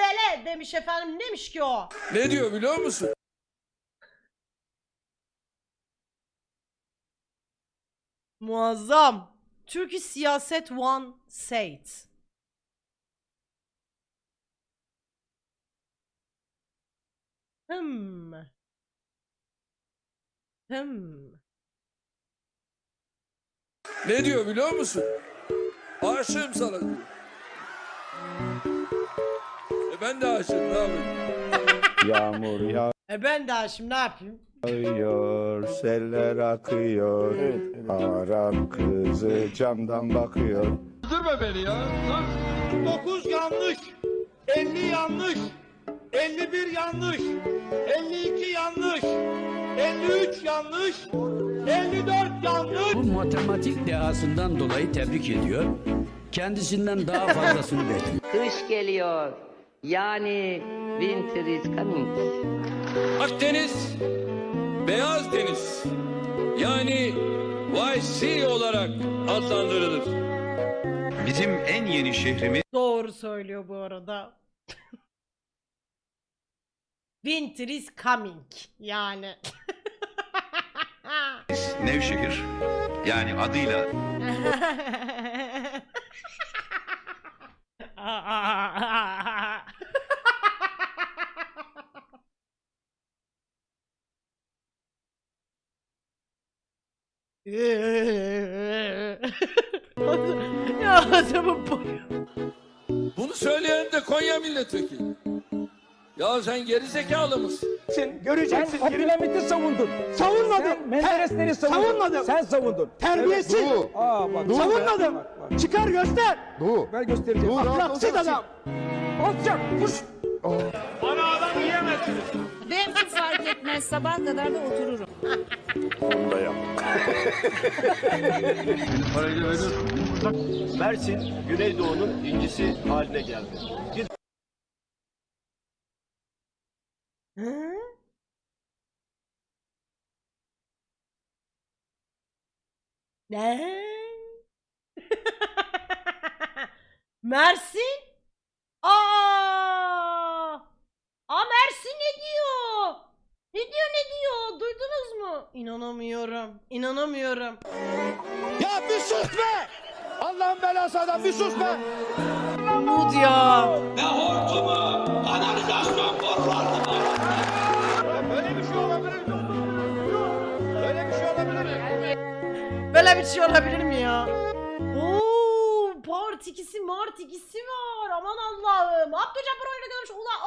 bele demiş efendim. Neymiş ki o? Ne diyor biliyor musun? Muazzam. Turkish siyaset one said. Hmm. Hmm. Ne diyor biliyor musun? Aşığım sana. E ben de aşığım ne yapayım? Yağmur E ben daha şimdi ne yapayım? yağıyor, seller akıyor. Arap kızı camdan bakıyor. 9 yanlış, 50 yanlış, 51 yanlış, 52 yanlış, 53 yanlış, 54 yanlış. Bu matematik dehasından dolayı tebrik ediyor. Kendisinden daha fazlasını bekliyor. Kış geliyor. Yani winter is coming. Akdeniz, Beyaz Deniz yani White Sea olarak adlandırılır. Bizim en yeni şehrimiz Doğru söylüyor bu arada. Winter is coming. Yani. Nevşehir. Yani adıyla ya adamın boyu. Bunu söyleyen de Konya milletvekili. Ya sen geri zekalı mısın? Göreceksin. Sen Abdülhamit'i savundun. Savunmadım. Sen Menderesleri savundun. Savunmadım. Sen savundun. Terbiyesiz. Evet, Aa, bak, Savunmadım. Çıkar göster. Doğu. Ben göstereceğim. Ahlaksız adam. Olacak. Pus. Benim hiç fark etmez. Sabah kadar da otururum. Mersin, Güneydoğu'nun incisi haline geldi. Hı? Ne? Mersin? Aa! Aa Mersin ne diyor? Ne diyor ne diyor? Duydunuz mu? İnanamıyorum. İnanamıyorum. Ya bir sus be. Allah'ın belası adam bir sus be. Umut ya. Böyle bir şey olabilir mi? Böyle bir şey olabilir mi? Böyle bir şey olabilir mi ya? Oo, part 2'si Mart 2'si var. Aman Allah'ım. Abdülcabbar oyunu